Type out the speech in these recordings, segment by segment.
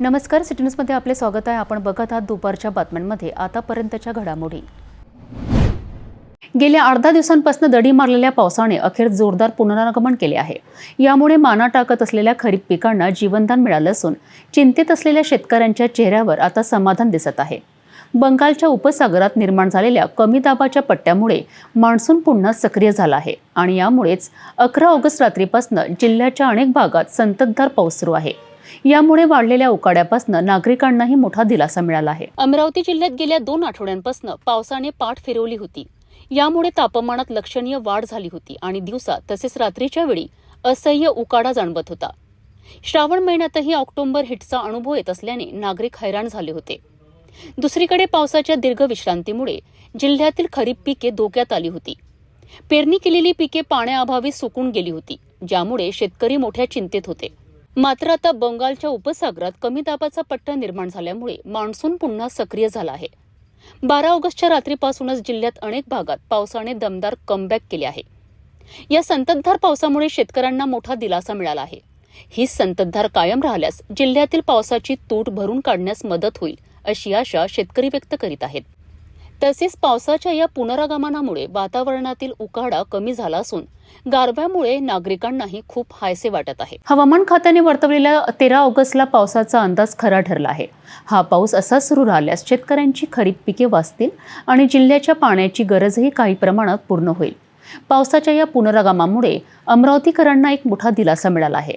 नमस्कार सिटी न्यूजमध्ये आपले स्वागत आहे. आपण बघत आहात दुपारच्या बातम्यांमध्ये. आतापर्यंतच्या घडामोडी. गेल्या अर्धा दिवसांपासून दडी मारलेल्या पावसाने अखेर जोरदार पुनरागमन केले आहे. यामुळे माना टाकत असलेल्या खरीप पिकांना जीवनदान मिळालं असून चिंतेत असलेल्या शेतकऱ्यांच्या चेहऱ्यावर आता समाधान दिसत आहे. बंगालच्या उपसागरात निर्माण झालेल्या कमी दाबाच्या पट्ट्यामुळे मान्सून पुन्हा सक्रिय झाला आहे आणि यामुळेच अकरा ऑगस्ट रात्रीपासून जिल्ह्याच्या अनेक भागात संततधार पाऊस सुरू आहे. यामुळे वाढलेल्या उकाड्यापासून नागरिकांनाही मोठा दिलासा मिळाला आहे. अमरावती जिल्ह्यात गेल्या दोन आठवड्यांपासून पावसाने पाठ फिरवली होती. यामुळे तापमानात लक्षणीय वाढ झाली होती आणि दिवसा तसेच रात्रीच्या वेळी असह्य उकाडा जाणवत होता. श्रावण महिन्यातही ऑक्टोबर हिटचा अनुभव येत असल्याने नागरिक हैराण झाले होते. दुसरीकडे पावसाच्या दीर्घ विश्रांतीमुळे जिल्ह्यातील खरीप पिके धोक्यात आली होती. पेरणी केलेली पिके पाण्याअभावी सुकून गेली होती ज्यामुळे शेतकरी मोठ्या चिंतेत होते. मात्र आता बंगालच्या उपसागरात कमी दाबाचा पट्टा निर्माण झाल्यामुळे मान्सून पुन्हा सक्रिय झाला आहे. बारा ऑगस्टच्या रात्रीपासूनच जिल्ह्यात अनेक भागात पावसाने दमदार कमबॅक केले आहे. या संततधार पावसामुळे शेतकऱ्यांना मोठा दिलासा मिळाला आहे. ही संततधार कायम राहिल्यास जिल्ह्यातील पावसाची तूट भरून काढण्यास मदत होईल अशी आशा शेतकरी व्यक्त करीत आहेत. तसेच पावसाच्या या पुनरागमनामुळे वातावरणातील उकाडा कमी झाला असून गारव्यामुळे नागरिकांनाही खूप हायसे वाटत आहे. हवामान खात्याने वर्तवलेल्या तेरा ऑगस्टला पावसाचा अंदाज खरा ठरला आहे. हा पाऊस असा सुरू राहिल्यास शेतकऱ्यांची खरीप पिके वाचतील आणि जिल्ह्याच्या पाण्याची गरजही काही प्रमाणात पूर्ण होईल. पावसाच्या या पुनरागमामुळे अमरावतीकरांना एक मोठा दिलासा मिळाला आहे.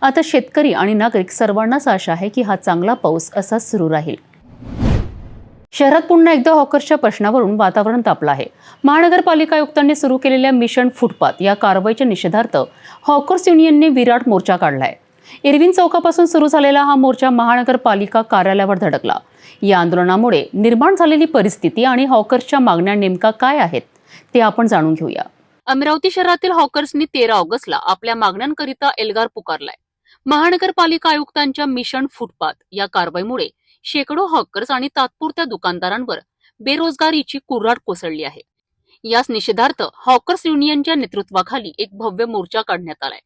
आता शेतकरी आणि नागरिक सर्वांनाच आशा आहे की हा चांगला पाऊस असाच सुरू राहील. शहरात पुन्हा एकदा हॉकर्सच्या प्रश्नावरून वातावरण तापलं आहे. महानगरपालिका आयुक्तांनी सुरू केलेल्या मिशन फुटपाथ या कारवाईच्या निषेधार्थ हॉकर्स युनियनने विराट मोर्चा काढलाय इरविन चौकापासून सुरू झालेला हा मोर्चा महानगरपालिका कार्यालयावर धडकला. या आंदोलनामुळे निर्माण झालेली परिस्थिती आणि हॉकर्सच्या मागण्या नेमका काय आहेत ते आपण जाणून घेऊया. अमरावती शहरातील हॉकर्सनी तेरा ऑगस्टला आपल्या मागण्यांकरिता एल्गार पुकारलाय. महानगरपालिका आयुक्तांच्या मिशन फुटपाथ या कारवाईमुळे शेकडो हॉकर्स आणि तात्पुरत्या दुकानदारांवर बेरोजगारीची कुऱ्हाड कोसळली आहे. याच निषेधार्थ हॉकर्स युनियनच्या नेतृत्वाखाली एक भव्य मोर्चा काढण्यात आलाय.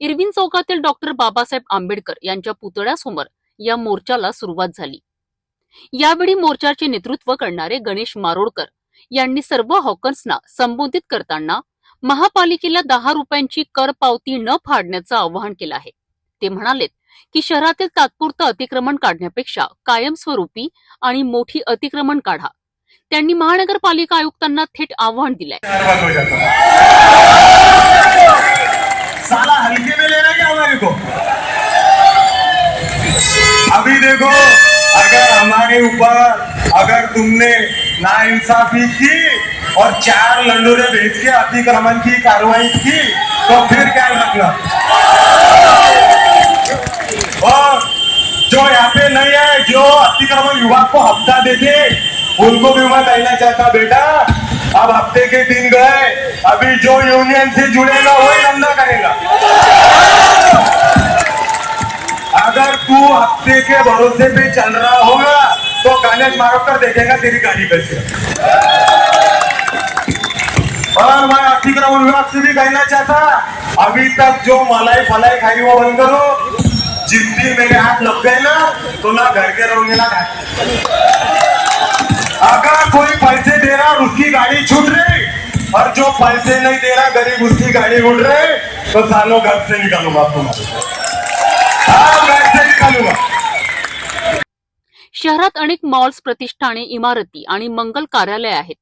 इरविन चौकातील डॉक्टर बाबासाहेब आंबेडकर यांच्या पुतळ्यासमोर या मोर्चाला सुरुवात झाली. यावेळी मोर्चाचे नेतृत्व करणारे गणेश मारोडकर यांनी सर्व हॉकर्सना संबोधित करताना महापालिकेला दहा रुपयांची कर पावती न फाडण्याचं आवाहन केलं आहे. ते म्हणालेत की शहरातील तात्पुरतं अतिक्रमण काढण्यापेक्षा कायमस्वरूपी आणि मोठी अतिक्रमण काढा. त्यांनी महानगरपालिका आयुक्तांना थेट आव्हान दिलंय. अभी देखो अगर हमारे ऊपर अगर तुमने नाइंसाफी की और चार लंडोरे भेज के अतिक्रमण की कार्रवाई की तो फिर क्या रखना? और जो यहाँ पे नहीं है जो अतिक्रमण विभाग को हफ्ता देते उनको भी मैं कहना चाहता बेटा। अब हफ्ते के दिन गए अभी जो यूनियन से जुड़ेगा वही धंधा करेगा। अगर तू हफ्ते के भरोसे पे चल रहा होगा तो गणेश मारोकर देखेगा तेरी गाड़ी कैसे और मैं अतिक्रमण विभाग से भी कहना चाहता अभी तक जो मलाई फलाई खाई वो बंद करो जिस मेरे हाथ लग गए ना तो ना घर के रहोगे ना अगर कोई पैसे दे रहा और उसकी गाड़ी छूट रही और जो पैसे नहीं दे रहा गरीब उसकी गाड़ी उड़ रहे तो सालों घर से निकालूंगा तुम्हारे हाँ घर से निकालूंगा। शहरात अनेक मॉल्स प्रतिष्ठाने इमारती आणि मंगल कार्यालय आहेत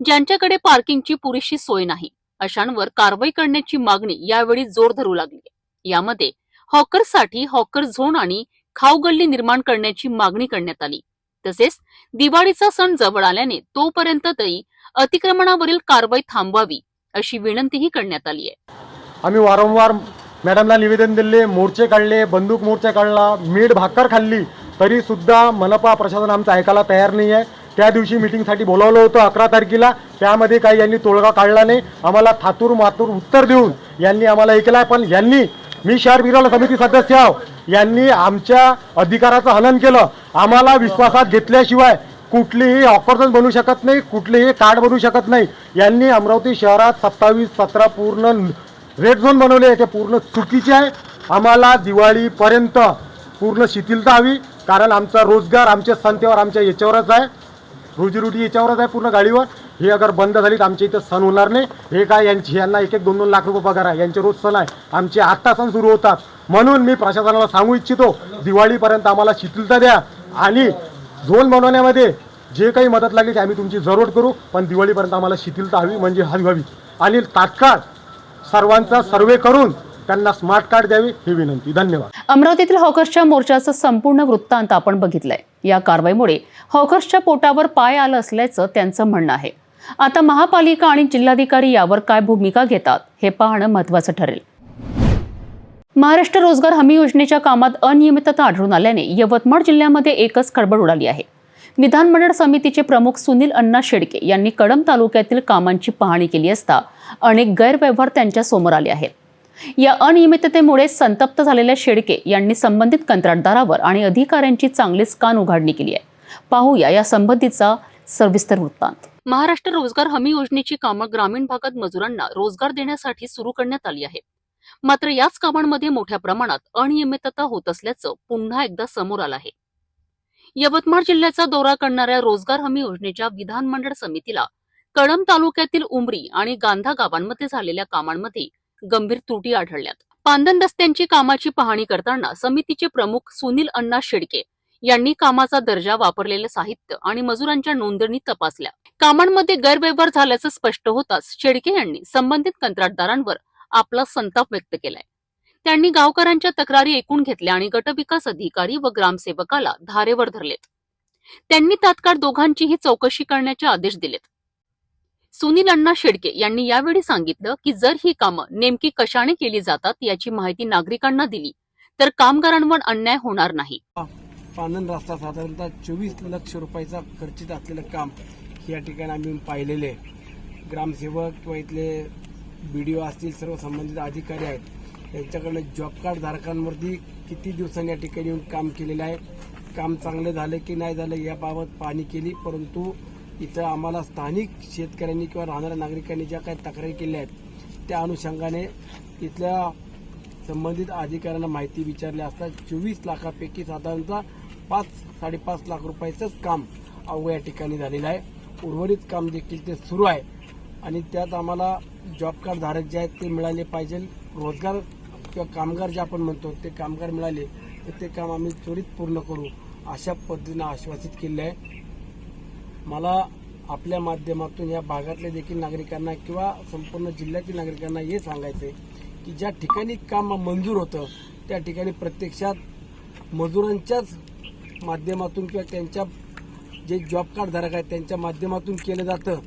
ज्यांच्याकडे पार्किंगची पुरेशी सोय नाही. अशांवर कारवाई करण्याची मागणी यावेळी जोर धरू लागली. यामध्ये हॉकर्ससाठी हॉकर झोन आणि खाऊगल्ली निर्माण करण्याची मागणी करण्यात आली. तसेच दिवाळीचा सण जवळ आल्याने तोपर्यंत तरी अतिक्रमणावरील कारवाई थांबवावी अशी विनंतीही करण्यात आली आहे. आम्ही वारंवार मॅडमला निवेदन दिले मोर्चे काढले बंदूक मोर्चा काढला मीठ भाकर खाल्ली तरी सुद्धा मनपा प्रशासन आमचं ऐकायला तयार नाही आहे त्या दिवशी मिटिंगसाठी बोलावलं होतं अकरा तारखेला. त्यामध्ये काही यांनी तोडगा काढला नाही. आम्हाला थातूर मातूर उत्तर देऊन यांनी आम्हाला ऐकलं पण यांनी मी शहर विरोध समिती सदस्य आहो. यांनी आमच्या अधिकाराचं हनन केलं. आम्हाला विश्वासात घेतल्याशिवाय कुठलीही ऑफर्स बनवू शकत नाही कुठलेही कार्ड बनू शकत नाही. यांनी अमरावती शहरात सत्तावीस सतरा पूर्ण रेड झोन बनवले ते पूर्ण चुकीचे आहे. आम्हाला दिवाळीपर्यंत पूर्ण शिथिलता हवी कारण आमचा रोजगार आमच्या संतेवर आमच्या याच्यावरच आहे. रोजीरोटी याच्यावरच आहे पूर्ण गाडीवर. हे अगर बंद झाली तर आमच्या इथं सण होणार नाही. हे काय यांची यांना एक एक दोन दोन लाख रुपये पगार आहे. यांचे रोज सण आहे. आमचे आत्ता सण सुरू होतात. म्हणून मी प्रशासनाला सांगू इच्छितो दिवाळीपर्यंत आम्हाला शिथिलता द्या. आणि झोन बनवण्यामध्ये जे काही मदत लागली ते आम्ही तुमची जरूर करू. पण दिवाळीपर्यंत आम्हाला शिथिलता हवी म्हणजे हवी हवी. आणि तात्काळ सर्वांचा सर्वे करून त्यांना स्मार्ट कार्ड द्यावी ही विनंती. धन्यवाद. अमरावतीतील हॉकर्सच्या मोर्चाचं संपूर्ण वृत्तांत आपण बघितलंय. या कारवाईमुळे हॉकर्सच्या पोटावर पाय आलं असल्याचं त्यांचं म्हणणं आहे. आता महापालिका आणि जिल्हाधिकारी यावर काय भूमिका घेतात हे पाहणं महत्वाचं ठरेल. महाराष्ट्र रोजगार हमी योजनेच्या कामात अनियमितता आढळून आल्याने यवतमाळ जिल्ह्यामध्ये एकच खळबळ उडाली आहे. विधानमंडळ समितीचे प्रमुख सुनील अण्णा शेडके यांनी कडम तालुक्यातील कामांची पाहणी केली असता अनेक गैरव्यवहार त्यांच्यासमोर आले आहेत. या अनियमिततेमुळे संतप्त झालेल्या शेडके यांनी संबंधित कंत्राटदारावर आणि अधिकाऱ्यांची चांगलीच कान उघाडणी केली आहे. पाहूया या संबंधीचा सविस्तर वृत्तांत. महाराष्ट्र रोजगार हमी योजनेची कामं ग्रामीण भागात मजुरांना रोजगार देण्यासाठी सुरू करण्यात आली आहे मात्र याच कामांमध्ये मोठ्या प्रमाणात अनियमितता होत असल्याचं पुन्हा एकदा समोर आलं आहे. यवतमाळ जिल्ह्याचा दौरा करणाऱ्या रोजगार हमी योजनेच्या विधानमंडळ समितीला कळंब तालुक्यातील उमरी आणि गांधा गावांमध्ये झालेल्या कामांमध्ये गंभीर त्रुटी आढळल्यात. पांदन रस्त्यांची कामाची पाहणी करताना समितीचे प्रमुख सुनील अण्णा शेडके यांनी कामाचा दर्जा वापरलेलं साहित्य आणि मजुरांच्या नोंदणी तपासल्या. कामांमध्ये गैरव्यवहार झाल्याचं स्पष्ट होताच शेडके यांनी संबंधित कंत्राटदारांवर आपला संताप व्यक्त केलाय. त्यांनी गावकऱ्यांच्या तक्रारी ऐकून घेतल्या आणि गटविकास अधिकारी व ग्रामसेवकाला धारेवर धरलेत. त्यांनी तात्काळ दोघांचीही चौकशी करण्याचे आदेश दिलेत. सुनील अण्णा शेडके यांनी यावेळी सांगितलं की जर ही कामं नेमकी कशाने केली जातात याची माहिती नागरिकांना दिली तर कामगारांवर अन्याय होणार नाही. पानन रस्ता साधारणतः चोवीस लक्ष रुपयाचा खर्चित असलेलं काम या ठिकाणी आम्ही पाहिलेले आहे. ग्रामसेवक किंवा इथले बी डी ओ असतील सर्व संबंधित अधिकारी आहेत यांच्याकडनं जॉब कार्ड धारकांवरती किती दिवसांनी या ठिकाणी येऊन काम केलेलं आहे काम चांगलं झालं की नाही झालं याबाबत पाहणी केली परंतु इथं आम्हाला स्थानिक शेतकऱ्यांनी किंवा राहणाऱ्या नागरिकांनी ज्या काही तक्रारी केल्या आहेत त्या अनुषंगाने इथल्या संबंधित अधिकाऱ्यांना माहिती विचारली असता चोवीस लाखापैकी साधारणतः पाच साडेपाच लाख रुपयाचंच काम अवघ्या या ठिकाणी झालेलं आहे. उर्वरित काम देखील ते सुरू आहे. आणि त्यात आम्हाला जॉब कार्ड धारक जे आहेत ते मिळाले पाहिजे. रोजगार किंवा कामगार जे आपण म्हणतो ते कामगार मिळाले तर ते काम आम्ही त्वरित पूर्ण करू अशा पद्धतीनं आश्वासित केलं आहे. मला आपल्या माध्यमातून या भागातल्या देखील नागरिकांना किंवा संपूर्ण जिल्ह्यातील नागरिकांना हे सांगायचं आहे की ज्या ठिकाणी काम मंजूर होतं त्या ठिकाणी प्रत्यक्षात मजुरांच्याच माध्यमातून किंवा त्यांच्या जे जॉब कार्डधारक आहेत त्यांच्या माध्यमातून केलं जातं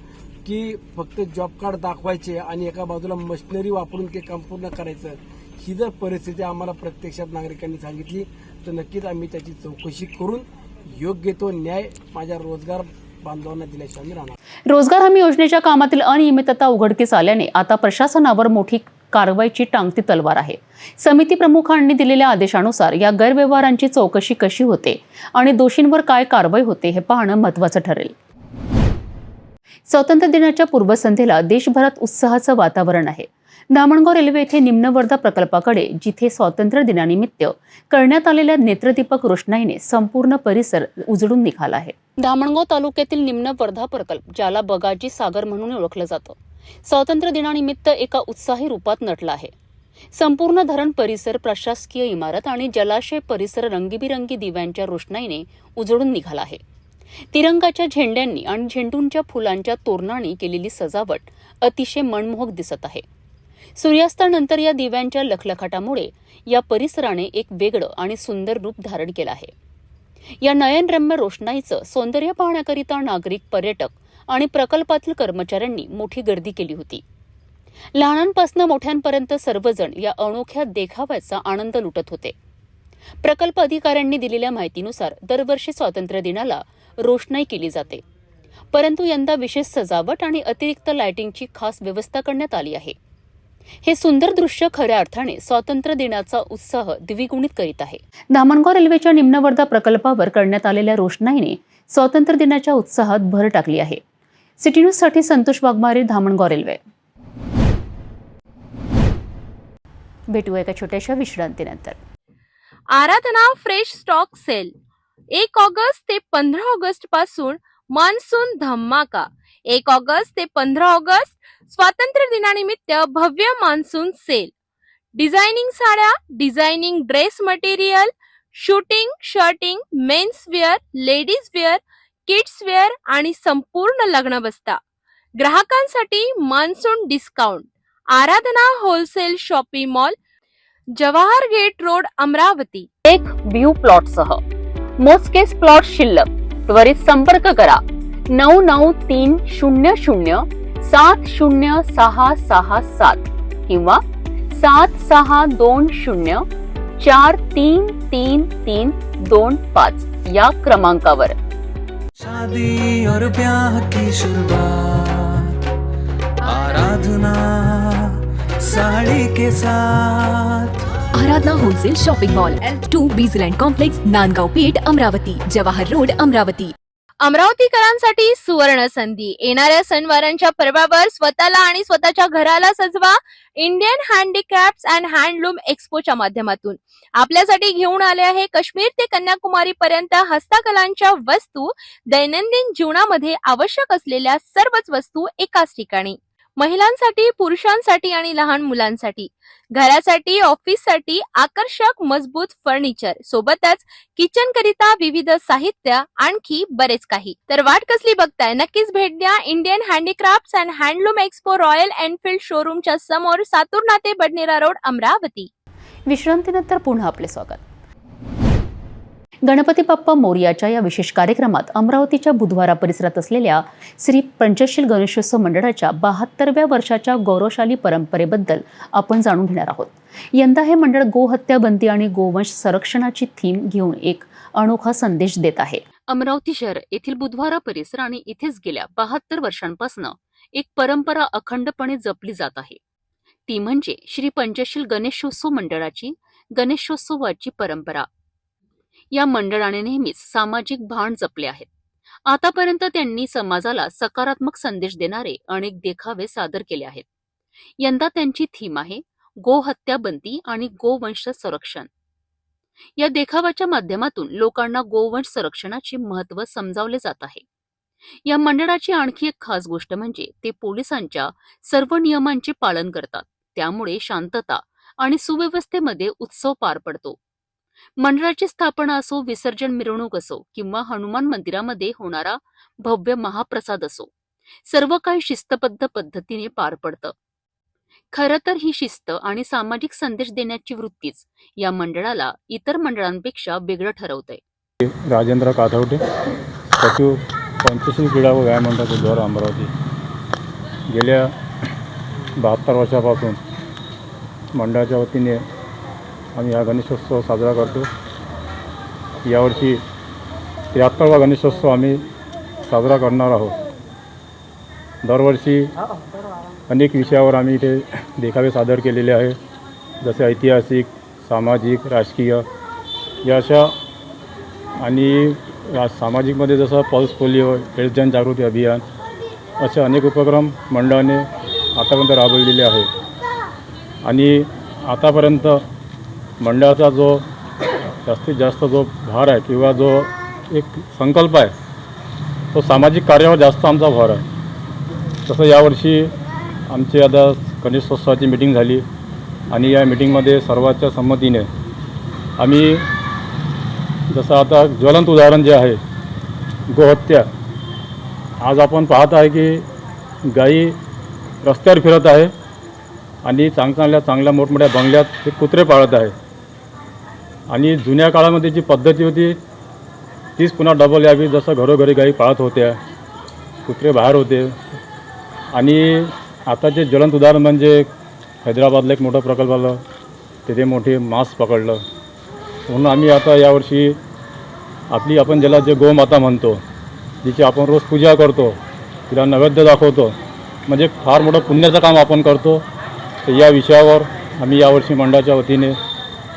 की फक्त जॉब कार्ड दाखवायचे आणि एका बाजूला मशिनरी वापरून ते काम पूर्ण करायचं ही जर परिस्थिती आम्हाला प्रत्यक्षात नागरिकांनी सांगितली तर नक्कीच आम्ही त्याची चौकशी करून योग्य तो न्याय माझ्या रोजगार बांधवांना दिल्याशिवाय आम्ही राहणार. रोजगार हमी योजनेच्या कामातील अनियमितता उघडकीस आल्याने आता प्रशासनावर मोठी कारवाईची टांगती तलवार आहे. समिती प्रमुखांनी दिलेल्या आदेशानुसार या गैरव्यवहारांची चौकशी कशी होते आणि दोषींवर काय कारवाई होते हे पाहणं महत्त्वाचं ठरेल. स्वातंत्र्य दिनाच्या पूर्वसंध्येला देशभरात उत्साहाचं वातावरण आहे. धामणगाव रेल्वे येथे निम्नवर्धा प्रकल्पाकडे जिथे स्वातंत्र्य दिनानिमित्त करण्यात आलेल्या नेत्रदीपक रोषणाईने संपूर्ण परिसर उजळून निघाला आहे. धामणगाव तालुक्यातील निम्न वर्धा प्रकल्प ज्याला बगाजी सागर म्हणून ओळखलं जातं स्वातंत्र्य दिनानिमित्त एका उत्साही रूपात नटला आहे. संपूर्ण धरण परिसर प्रशासकीय इमारत आणि जलाशय परिसर रंगीबिरंगी दिव्यांच्या रोषणाईने उजळून निघाला आहे. तिरंगाच्या झेंड्यांनी आणि झेंडूंच्या फुलांच्या तोरणांनी केलेली सजावट अतिशय मनमोहक दिसत आहे. सूर्यास्तानंतर या दिव्यांच्या लखलखाटामुळे या परिसराने एक वेगळं आणि सुंदर रूप धारण केलं आहे. या नयनरम्य रोषणाईचं सौंदर्य पाहण्याकरिता नागरिक पर्यटक आणि प्रकल्पातील कर्मचाऱ्यांनी मोठी गर्दी केली होती. लहानांपासून मोठ्यांपर्यंत सर्वजण या अनोख्या देखाव्याचा आनंद लुटत होते. प्रकल्प अधिकाऱ्यांनी दिलेल्या माहितीनुसार दरवर्षी स्वातंत्र्य दिनाला रोषणाई केली जाते. परंतु यंदा विशेष सजावट आणि अतिरिक्त लाइटिंगची खास व्यवस्था करण्यात आली आहे. हे सुंदर दृश्य खऱ्या अर्थाने स्वातंत्र्य दिनाचा उत्साह द्विगुणित करीत आहे. धामणगाव रेल्वेच्या निम्नवर्धा प्रकल्पावर करण्यात आलेल्या रोषणाईने स्वातंत्र्य दिनाच्या उत्साहात भर टाकली आहे. सिटी न्यूजसाठी संतोष वाघमारे धामणगाव रेल्वे. भेटूया एका छोट्याशा विश्रांतीनंतर. Aradhana fresh stock sale. एक ऑगस्ट ते पंधरा ऑगस्टपासून मान्सून धमाका एक ऑगस्ट ते पंधरा ऑगस्ट स्वातंत्र्य दिनानिमित्त भव्य मान्सून सेल डिझायनिंग साड्या designing dress material shooting shirting men's wear ladies wear kids wear आणि संपूर्ण लग्न बस्ता ग्राहकांसाठी monsoon discount Aradhana wholesale shopping mall Jawahar gate road Amravati. एक व्यू प्लॉट सह. मोजकेच प्लॉट शिल्लक. त्वरित संपर्क करा. नऊ नऊ तीन शून्य शून्य सात शून्य सहा सहा सात किंवा सात सहा दोन शून्य चार तीन तीन तीन दोन पाच या क्रमांकावर. शादी और ब्याह की शुरुआत आराधना साड़ी के साथ। Aaradhana wholesale shopping mall L two Bijland complex Nandgaon Peth Amravati Jawahar road Amravati. अमरावतीकरांसाठी सुवर्ण संधी येणाऱ्या सणवारांच्या पर्वावर स्वतःला आणि स्वतःच्या घराला सजवा इंडियन हँडीक्राफ्ट अँड हँडलूम एक्स्पोच्या माध्यमातून. आपल्यासाठी घेऊन आले आहे काश्मीर ते कन्याकुमारी पर्यंत हस्तकलांच्या वस्तू दैनंदिन जीवनामध्ये आवश्यक असलेल्या सर्वच वस्तू एकाच ठिकाणी. महिलांसाठी पुरुषांसाठी आणि लहान मुलांसाठी. घरासाठी ऑफिससाठी आकर्षक मजबूत फर्निचर. सोबतच किचन करिता विविध साहित्य आणखी बरेच काही. तर वाट कसली बघताय? नक्कीच भेट द्या Indian handicraft and handloom expo Royal Enfield शोरूमच्या समोर सातूर नाते बडनेरा रोड अमरावती. विश्रांतीनंतर पुन्हा आपले स्वागत. गणपती बाप्पा मोर्याच्या या विशेष कार्यक्रमात अमरावतीच्या बुधवारा परिसरात असलेल्या श्री पंचशील गणेशोत्सव मंडळाच्या बहात्तरव्या वर्षाच्या गौरवशाली परंपरेबद्दल आपण जाणून घेणार आहोत. यंदा हे मंडळ गोहत्या बंदी आणि गोवंश संरक्षणाची थीम घेऊन एक अनोखा संदेश देत आहे. अमरावती शहर येथील बुधवारा परिसर आणि इथेच गेल्या बहात्तर वर्षांपासून एक परंपरा अखंडपणे जपली जात आहे. ती म्हणजे श्री पंचशील गणेशोत्सव मंडळाची गणेशोत्सवाची परंपरा. या मंडळाने नेहमीच सामाजिक भान जपले आहेत. आतापर्यंत त्यांनी समाजाला सकारात्मक संदेश देणारे अनेक देखावे सादर केले आहेत. यंदा त्यांची थीम आहे गोहत्या बंदी आणि गोवंश संरक्षण. या देखावाच्या माध्यमातून लोकांना गोवंश संरक्षणाचे महत्त्व समजावले जात आहे. या मंडळाची आणखी एक खास गोष्ट म्हणजे ते पोलिसांच्या सर्व नियमांचे पालन करतात. त्यामुळे शांतता आणि सुव्यवस्थेमध्ये उत्सव पार पडतो. मंडळाची स्थापना असो विसर्जन मिरवणूक असो किंवा हनुमान मंदिरामध्ये होणारा भव्य महाप्रसाद असो सर्व काही शिस्तबद्ध पद्धतीने पार पडतं. खरं तर ही शिस्त आणि सामाजिक संदेश देण्याची वृत्तीच या मंडळाला इतर मंडळांपेक्षा वेगळं ठरवतंय. राजेंद्र काथवटे सचिव पंचशील क्रीडा व व्यायाम मंडळ बुधवार अमरावती. गेल्या बहात्तर वर्षापासून मंडळाच्या वतीने आम्ही हा गणेशोत्सव साजरा करतो. यावर्षी त्र्याहत्तरवा गणेशोत्सव आम्ही साजरा करणार आहोत. दरवर्षी अनेक विषयावर आम्ही इथे देखावे सादर केलेले आहे. जसे ऐतिहासिक सामाजिक राजकीय या अशा आणि रा सामाजिकमध्ये जसं पल्स पोलिओ हेल्थ जनजागृती अभियान असे अनेक उपक्रम मंडळाने आतापर्यंत राबविलेले आहे आणि आतापर्यंत मंडळाचा जो जास्तीत जास्त जो भार आहे किंवा जो एक संकल्प आहे तो सामाजिक कार्यावर जास्त आमचा भर आहे. तसं यावर्षी आमची आता गणेशोत्सवाची मिटिंग झाली आणि या मिटिंगमध्ये सर्वांच्या संमतीने आम्ही जसं आता ज्वलंत उदाहरण जे आहे गोहत्या आज आपण पाहत आहे की गाई रस्त्यावर फिरत आहे आणि चांग चांगल्या चांगल्या मोठमोठ्या बंगल्यात ते कुत्रे पाळत आहे. आणि जुन्या काळामध्ये जी पद्धती होती तीच पुन्हा डबल यावी. जसं घरोघरी गाई पाळत होत्या कुत्रे बाहेर होते. आणि आता जे ज्वलंत उदाहरण म्हणजे हैदराबादला एक मोठा प्रकल्प आला. तिथे मोठे मांस पकडलं. म्हणून आम्ही आता यावर्षी आपली आपण ज्याला जे गोमाता म्हणतो जिची आपण रोज पूजा करतो तिला नैवेद्य दाखवतो म्हणजे फार मोठं पुण्याचं काम आपण करतो. तर या विषयावर आम्ही यावर्षी मंडळाच्या वतीने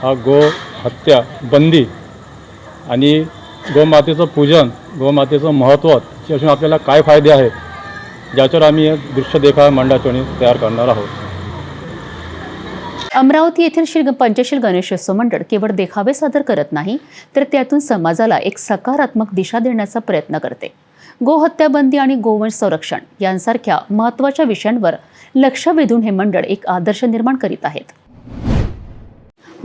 हा गो हत्या बंदी आणि गोमातेचं पूजन गोमातेचं महत्त्व त्याच्यापासून आपल्याला काय फायदे आहेत ज्याच्यावर आम्ही एक दृश्य देखावा मंडळाच्या तयार करणार आहोत. अमरावती येथील श्री पंचशील गणेशोत्सव मंडळ केवळ देखावे सादर करत नाही तर त्यातून समाजाला एक सकारात्मक दिशा देण्याचा प्रयत्न करते. गोहत्याबंदी आणि गोवंश संरक्षण यांसारख्या महत्त्वाच्या विषयांवर लक्ष वेधून हे मंडळ एक आदर्श निर्माण करीत आहेत.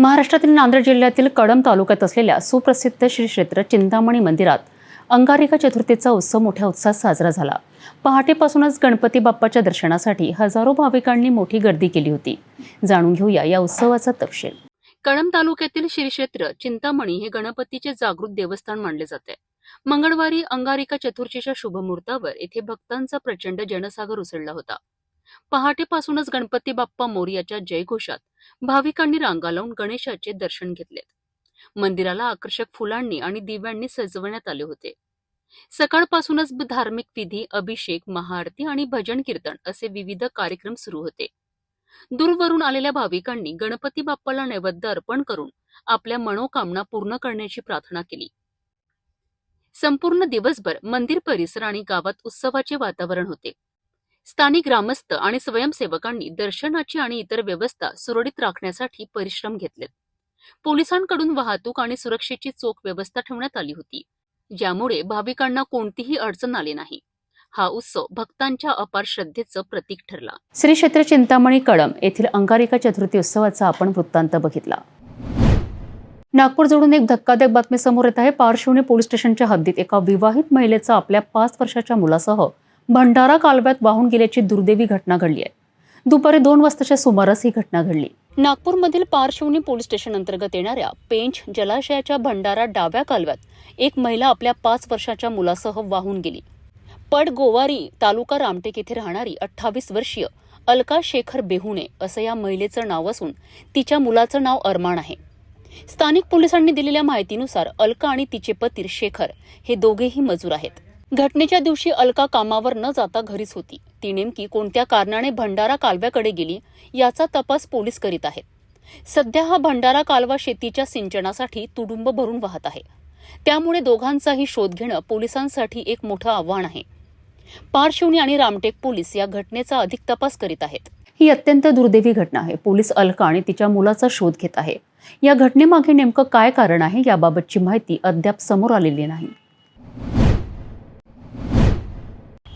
महाराष्ट्रातील नांदेड जिल्ह्यातील कळंब तालुक्यात असलेल्या सुप्रसिद्ध श्री क्षेत्र चिंतामणी मंदिरात अंगारिका चतुर्थीचा उत्सव मोठ्या उत्साहात साजरा झाला. पहाटेपासूनच गणपती बाप्पाच्या दर्शनासाठी हजारो भाविकांनी मोठी गर्दी केली होती. जाणून घेऊया या उत्सवाचा तपशील. कळंब तालुक्यातील श्री क्षेत्र चिंतामणी हे गणपतीचे जागृत देवस्थान मानले जाते. मंगळवारी अंगारिका चतुर्थीच्या शुभमुहूर्तावर येथे भक्तांचा प्रचंड जनसागर उसळला होता. पहाटेपासूनच गणपती बाप्पा मोर्याच्या जयघोषात भाविकांनी रांगा लावून गणेशाचे दर्शन घेतले मंदिराला आकर्षक फुलांनी आणि दिव्यांनी सजवण्यात आले होते. सकाळपासूनच धार्मिक विधी अभिषेक महाआरती आणि भजन कीर्तन असे विविध कार्यक्रम सुरू होते. दूरवरून आलेल्या भाविकांनी गणपती बाप्पाला नैवेद्य अर्पण करून आपल्या मनोकामना पूर्ण करण्याची प्रार्थना केली. संपूर्ण दिवसभर मंदिर परिसर आणि गावात उत्सवाचे वातावरण होते. स्थानिक ग्रामस्थ आणि स्वयंसेवकांनी दर्शनाची आणि इतर व्यवस्था सुरळीत राखण्यासाठी परिश्रम घेतलेत पोलिसांकडून वाहतूक आणि सुरक्षेची चोख व्यवस्था ठेवण्यात आली होती. ज्यामुळे भाविकांना कोणतीही अडचण आली नाही. हा उत्सव भक्तांच्या अपार श्रद्धेचं प्रतीक ठरला. श्री क्षेत्र चिंतामणी कळम येथील अंगारिका चतुर्थी उत्सवाचा आपण वृत्तांत बघितला. नागपूर जोडून एक धक्कादायक बातमी समोर येत आहे. पारशिवनी पोलीस स्टेशनच्या हद्दीत एका विवाहित महिलेचा आपल्या पाच वर्षाच्या मुलासह भंडारा कालव्यात वाहून गेल्याची दुर्दैवी घटना घडली आहे. दुपारी दोन वाजताच्या सुमारास ही घटना घडली. नागपूरमधील पारशिवनी पोलीस स्टेशन अंतर्गत येणाऱ्या पेंच जलाशयाच्या भंडारा डाव्या कालव्यात एक महिला आपल्या पाच वर्षाच्या मुलासह वाहून गेली. पड गोवारी तालुका रामटेक येथे राहणारी अठ्ठावीस वर्षीय अलका शेखर बेहुणे असं या महिलेचं नाव असून तिच्या मुलाचं नाव अरमान आहे. स्थानिक पोलिसांनी दिलेल्या माहितीनुसार अलका आणि तिचे पती शेखर हे दोघेही मजूर आहेत. घटनेच्या दिवशी अलका कामावर न जाता घरीच होती. ती नेमकी कोणत्या कारणाने भंडारा कालव्याकडे गेली याचा तपास पोलीस करीत आहेत. सध्या हा भंडारा कालवा शेतीच्या सिंचनासाठी तुडुंब भरून वाहत आहे. त्यामुळे दोघांचाही शोध घेणं पोलिसांसाठी एक मोठं आव्हान आहे. पारशिवनी आणि रामटेक पोलीस या घटनेचा अधिक तपास करीत आहेत. ही अत्यंत दुर्दैवी घटना आहे. पोलीस अलका आणि तिच्या मुलाचा शोध घेत आहे. या घटनेमागे नेमकं काय कारण आहे याबाबतची माहिती अद्याप समोर आलेली नाही.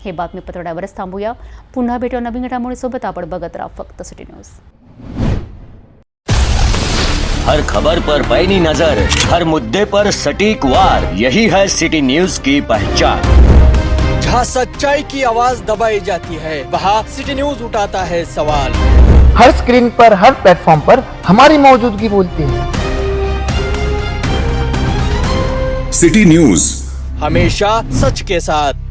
हे बातमीपत्र डायवरच थांबूया. पुन्हा भेटू नवीन घडामोडीसोबत आपण बघत राहा फक्त सिटी न्यूज़. हर खबर पर पैनी नज़र हर मुद्दे पर सटीक वार. यही है सिटी न्यूज़ की पहचान. जहाँ सच्चाई की आवाज़ दबाई जाती है वहाँ सिटी न्यूज़ उठाता है सवाल. हर स्क्रीन पर हर प्लेटफॉर्म पर हमारी मौजूदगी बोलती है। City news. हमेशा सच के साथ.